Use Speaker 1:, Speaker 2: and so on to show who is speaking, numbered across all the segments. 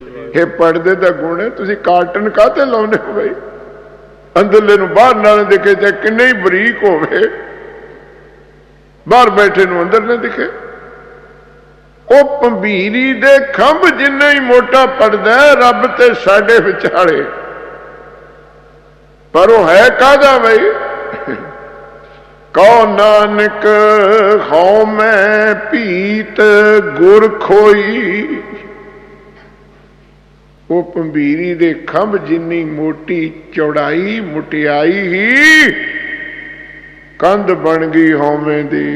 Speaker 1: ਇਹ ਪਰਦੇ ਦਾ ਗੁਣ ਹੈ, ਤੁਸੀਂ ਕਾਰਟਨ ਕਾਹਤੇ ਲਾਉਂਦੇ ਹੋ ਬਈ? ਅੰਦਰਲੇ ਨੂੰ ਬਾਹਰ ਨਾਲ ਦਿਖੇ ਤੇ ਕਿੰਨੇ ਹੀ ਬਰੀਕ ਹੋਵੇ, ਬਾਹਰ ਬੈਠੇ ਨੂੰ ਅੰਦਰ ਨਾ ਦਿਖੇ। ਉਹ ਪੰਬੀਰੀ ਦੇ ਖੰਭ ਜਿੰਨਾ ਹੀ ਮੋਟਾ ਪੜਦਾ ਰੱਬ ਤੇ ਸਾਡੇ ਵਿਚਾਲੇ। ਪਰ ਉਹ ਹੈ ਕਾਦਾ ਬਈ? ਕਉ ਨਾਨਕ, ਹਉ ਮੈਂ ਭੀਤ ਗੁਰ ਖੋਈ। ਉਹ ਪੰਬੀਰੀ ਦੇ ਖੰਭ ਜਿੰਨੀ ਮੋਟੀ ਚੌੜਾਈ ਮੁਟਿਆਈ ਹੀ ਕੰਧ ਬਣ ਗਈ ਹਉਮੈ ਦੀ।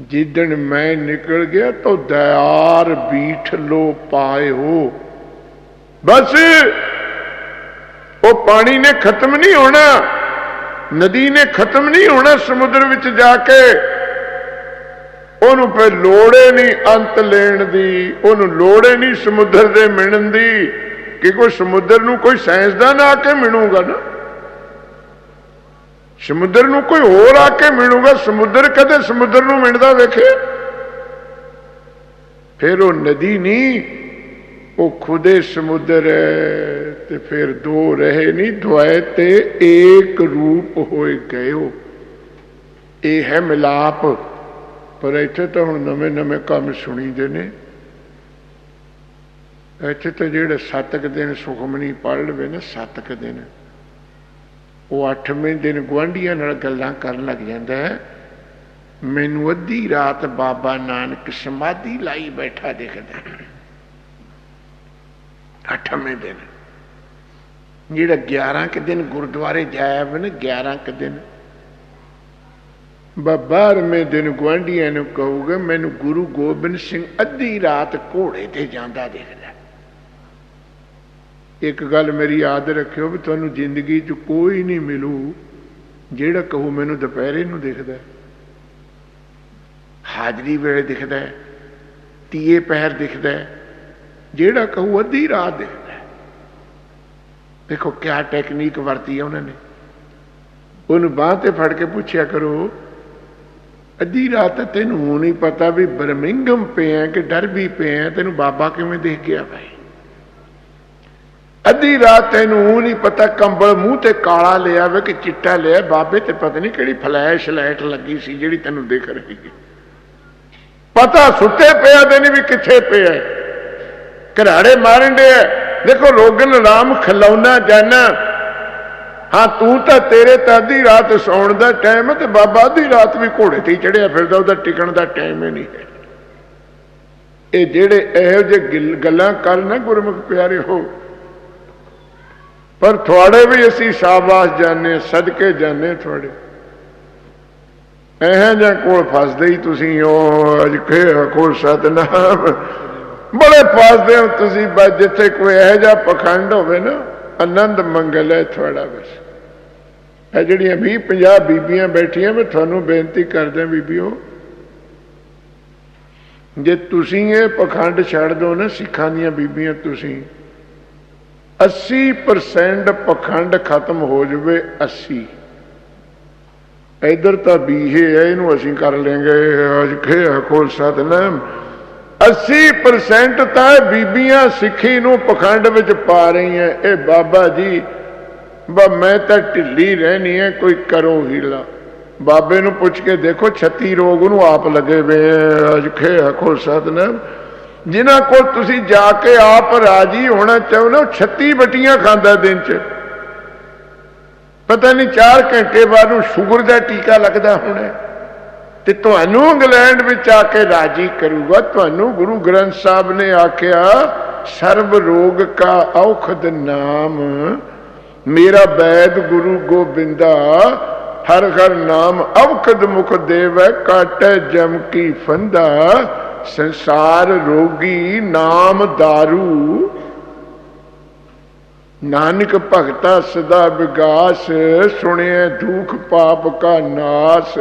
Speaker 1: ਜਿੱਦਣ ਮੈਂ ਨਿਕਲ ਗਿਆ ਤਾਂ ਦਿਆਰ ਬੀਠ ਲੋ ਪਾਇਓ ਬਸ ਉਹ ਪਾਣੀ ਨੇ ਖਤਮ ਨਹੀਂ ਹੋਣਾ, ਨਦੀ ਨੇ ਖਤਮ ਨਹੀਂ ਹੋਣਾ ਸਮੁੰਦਰ ਵਿੱਚ ਜਾ ਕੇ। ਉਹਨੂੰ ਫਿਰ ਲੋੜੇ ਨਹੀਂ ਅੰਤ ਲੈਣ ਦੀ, ਉਹਨੂੰ ਲੋੜੇ ਨਹੀਂ ਸਮੁੰਦਰ ਦੇ ਮਿਲਣ ਦੀ, ਕਿ ਕੋਈ ਸਮੁੰਦਰ ਨੂੰ ਕੋਈ ਸਾਇੰਸਦਾਨ ਆ ਕੇ ਮਿਲੂਗਾ ਨਾ। ਸਮੁੰਦਰ ਨੂੰ ਕੋਈ ਹੋਰ ਆ ਕੇ ਮਿਲੂਗਾ ਸਮੁੰਦਰ ਕਦੇ ਸਮੁੰਦਰ ਨੂੰ ਮਿਲਦਾ ਵੇਖੇ। ਫਿਰ ਉਹ ਨਦੀ ਨਹੀਂ, ਉਹ ਖੁਦੇ ਸਮੁੰਦਰ ਹੈ ਤੇ ਫਿਰ ਦੋ ਰਹੇ ਨਹੀਂ, ਦੁਆਏ ਤੇ ਏਕ ਰੂਪ ਹੋਏ ਗਏ ਗਇਓ ਇਹ ਹੈ ਮਿਲਾਪ। ਪਰ ਇੱਥੇ ਤਾਂ ਹੁਣ ਨਵੇਂ ਨਵੇਂ ਕੰਮ ਸੁਣੀਦੇ ਨੇ। ਇੱਥੇ ਤਾਂ ਜਿਹੜੇ ਸੱਤ ਕੁ ਦਿਨ ਸੁਖਮਨੀ ਪੜ ਲਵੇ ਨਾ, ਸੱਤ ਕੁ ਦਿਨ। ਉਹ ਅੱਠਵੇਂ ਦਿਨ ਗੁਆਂਢੀਆਂ ਨਾਲ ਗੱਲਾਂ ਕਰਨ ਲੱਗ ਜਾਂਦਾ ਹੈ। ਮੈਨੂੰ ਅੱਧੀ ਰਾਤ ਬਾਬਾ ਨਾਨਕ ਸਮਾਧੀ ਲਾਈ ਬੈਠਾ ਦਿਖਦਾ। ਹੈ। ਅੱਠਵੇਂ ਦਿਨ। ਜਿਹੜਾ 11 ਕੁ ਦਿਨ ਗੁਰਦੁਆਰੇ ਜਾਇਆ ਵੇ ਨਾ 11 ਕੁ ਦਿਨ। ਬਾਰਵੇਂ ਦਿਨ ਗੁਆਂਢੀਆਂ ਨੂੰ ਕਹੂਗਾ, ਮੈਨੂੰ ਗੁਰੂ ਗੋਬਿੰਦ ਸਿੰਘ ਅੱਧੀ ਰਾਤ ਘੋੜੇ ਤੇ ਜਾਂਦਾ ਦੇਖਦਾ ਇੱਕ ਗੱਲ ਮੇਰੀ ਯਾਦ ਰੱਖਿਓ ਵੀ ਤੁਹਾਨੂੰ ਜ਼ਿੰਦਗੀ 'ਚ ਕੋਈ ਨਹੀਂ ਮਿਲੂ ਜਿਹੜਾ ਕਹੂ ਮੈਨੂੰ ਦੁਪਹਿਰੇ ਨੂੰ ਦਿਖਦਾ ਹਾਜ਼ਰੀ ਵੇਲੇ ਦਿਖਦਾ ਤੀਏ ਪਹਿਰ ਦਿਖਦਾ ਜਿਹੜਾ ਕਹੂ ਅੱਧੀ ਰਾਤ ਦਿਖਦਾ ਦੇਖੋ ਕਿਆ ਟੈਕਨੀਕ ਵਰਤੀ ਹੈ ਉਹਨਾਂ ਨੇ। ਉਹਨੂੰ ਬਾਹ ਤੇ ਫੜ ਕੇ ਪੁੱਛਿਆ ਕਰੋ ਅੱਧੀ ਰਾਤ ਤੈਨੂੰ ਹੁਣ ਹੀ ਪਤਾ ਵੀ ਬਰਮਿੰਗਮ ਪਿਆ ਕਿ ਡਰਬੀ ਪਿਆ ਤੈਨੂੰ ਬਾਬਾ ਕਿਵੇਂ ਦੇਖ ਗਿਆ ਭਾਈ ਅੱਧੀ ਰਾਤ ਤੈਨੂੰ ਉਹ ਨਹੀਂ ਪਤਾ ਕੰਬਲ ਮੂੰਹ ਤੇ ਕਾਲਾ ਲਿਆ ਵੇ ਕਿ ਚਿੱਟਾ ਲਿਆ। ਬਾਬੇ ਤੇ ਪਤਾ ਨਹੀਂ ਕਿਹੜੀ ਫਲੈਸ਼ ਲਾਈਟ ਲੱਗੀ ਸੀ ਜਿਹੜੀ ਤੈਨੂੰ ਦੇਖ ਰਹੀ ਹੈ। ਪਤਾ ਸੁੱਤੇ ਪਿਆ ਦੇ ਨਹੀਂ ਵੀ ਕਿੱਥੇ ਪਿਆ ਘਰਾੜੇ ਮਾਰਨ ਦੇ ਦੇਖੋ ਰੋਗਨ ਰਾਮ ਖਲੌਣਾ ਜਾਨਾ ਹਾਂ, ਤੂੰ ਤਾਂ ਤੇਰੇ ਤਾਂ ਅੱਧੀ ਰਾਤ ਸੌਣ ਦਾ ਟਾਈਮ ਤੇ ਬਾਬਾ ਅੱਧੀ ਰਾਤ ਵੀ ਘੋੜੇ ਤੇ ਚੜਿਆ ਫਿਰਦਾ, ਉਹਦਾ ਟਿਕਣ ਦਾ ਟਾਈਮ ਹੀ ਨਹੀਂ ਹੈ। ਇਹ ਜਿਹੜੇ ਇਹੋ ਜਿਹੇ ਗਿਲ- ਗੱਲਾਂ ਕਰਨ ਗੁਰਮੁਖ ਪਿਆਰੇ ਹੋ, ਪਰ ਤੁਹਾਡੇ ਵੀ ਅਸੀਂ ਸ਼ਾਬਾਸ਼ ਜਾਣੇ ਸਦਕੇ ਜਾਣੇ ਤੁਹਾਡੇ। ਇਹ ਜਾਂ ਕੋਲ ਫਸਦੇ ਹੀ ਤੁਸੀਂ ਉਹ ਅਜ ਖੇ ਕੋਲ ਸਤਨਾਮ। ਬੜੇ ਫਸਦੇ ਹੋ ਤੁਸੀਂ, ਬਸ ਜਿੱਥੇ ਕੋਈ ਇਹੋ ਜਿਹਾ ਪਖੰਡ ਹੋਵੇ ਨਾ ਆਨੰਦ ਮੰਗਲ ਹੈ ਤੁਹਾਡਾ ਬਸ। ਇਹ ਜਿਹੜੀਆਂ 20 50 ਬੀਬੀਆਂ ਬੈਠੀਆਂ, ਮੈਂ ਤੁਹਾਨੂੰ ਬੇਨਤੀ ਕਰਦਾ ਬੀਬੀਓ, ਜੇ ਤੁਸੀਂ ਇਹ ਪਖੰਡ ਛੱਡ ਦਿਓ ਨਾ, ਸਿੱਖਾਂ ਦੀਆਂ ਬੀਬੀਆਂ ਤੁਸੀਂ 80% ਪਖੰਡ ਖਤਮ ਹੋ ਜਾਵੇ 80 ਇਧਰ ਤਾਂ ਬੀਹੇ ਹੈ ਇਹਨੂੰ ਅਸੀਂ ਕਰ ਲੈਂਗੇ ਅੱਜ ਖੇ ਖੋਲ ਸਤਨਾਮ। 80% ਤਾਂ ਬੀਬੀਆਂ ਸਿੱਖੀ ਨੂੰ ਪਖੰਡ ਵਿੱਚ ਪਾ ਰਹੀਆਂ। ਇਹ ਬਾਬਾ ਜੀ, ਬਾ ਮੈਂ ਤਾਂ ਢਿੱਲੀ ਰਹਿਣੀ ਹੈ ਕੋਈ ਕਰੋ ਹੀਲਾ। ਬਾਬੇ ਨੂੰ ਪੁੱਛ ਕੇ ਦੇਖੋ 36 ਰੋਗ ਉਹਨੂੰ ਆਪ ਲੱਗੇ ਵੇ ਅੱਜ ਖੇ ਹਖੋ ਸਤਨਾਮ। ਜਿਨ੍ਹਾਂ ਕੋਲ ਤੁਸੀਂ ਜਾ ਕੇ ਆਪ ਰਾਜੀ ਹੋਣਾ ਚਾਹੁੰਦੇ ਹੋ 36 ਬਟੀਆਂ ਖਾਂਦਾ ਦਿਨ 'ਚ। ਪਤਾ ਨਹੀਂ 4 ਘੰਟੇ ਬਾਅਦ ਨੂੰ ਸ਼ੂਗਰ ਦਾ ਟੀਕਾ ਲੱਗਦਾ ਹੋਣਾ। ਤੇ ਤੁਹਾਨੂੰ ਇੰਗਲੈਂਡ ਵਿੱਚ ਆ ਕੇ ਰਾਜੀ ਕਰੂਗਾ। ਤੁਹਾਨੂੰ ਗੁਰੂ ਗ੍ਰੰਥ ਸਾਹਿਬ ਨੇ ਆਖਿਆ, ਸਰਬ ਰੋਗ ਕਾ ਔਖਦ ਨਾਮ, ਮੇਰਾ ਬੈਦ ਗੁਰੂ ਗੋਬਿੰਦਾ, ਹਰ ਹਰ ਨਾਮ ਔਖਦ ਮੁਖ ਦੇਵੈ, ਕਾਟੈ ਜਮ ਕੀ ਫੰਦਾ, ਸੰਸਾਰ ਰੋਗੀ ਨਾਮ दारू ਨਾਨਕ ਭਗਤਾ ਸਦਾ ਵਿਗਾਸ, ਸੁਣਿਐ ਦੁਖ ਪਾਪ ਕਾ ਨਾਸ।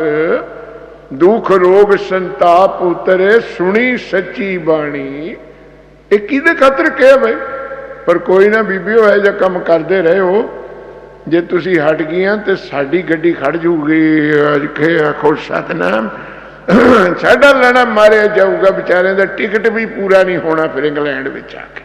Speaker 1: ਦੁਖ ਰੋਗ ਸੰਤਾਪ ਉਤਰੇ, ਸੁਣੀ ਸੱਚੀ ਬਾਣੀ। ਇਹ ਕਿਹਦੇ ਖਾਤਰ ਕਿਹਾ ਬਈ ਪਰ ਕੋਈ ਨਾ ਬੀਬੀਓ ਇਹ ਜਿਹਾ ਕੰਮ ਕਰਦੇ ਰਹੇ ਹੋ। ਜੇ ਤੁਸੀਂ ਹਟ ਗਈਆਂ ਤੇ ਸਾਡੀ ਗੱਡੀ ਖੜ ਜੂਗੀ। ਅੱਜ ਖੁਸ਼ ਸਤਨਾਮ। ਸਾਡਾ ਲੈਣਾ, ਮਾਰਿਆ ਜਾਊਗਾ। ਵਿਚਾਰਿਆਂ ਦਾ ਟਿਕਟ ਵੀ ਪੂਰਾ ਨਹੀਂ ਹੋਣਾ ਫਿਰ ਇੰਗਲੈਂਡ ਵਿੱਚ ਆ ਕੇ।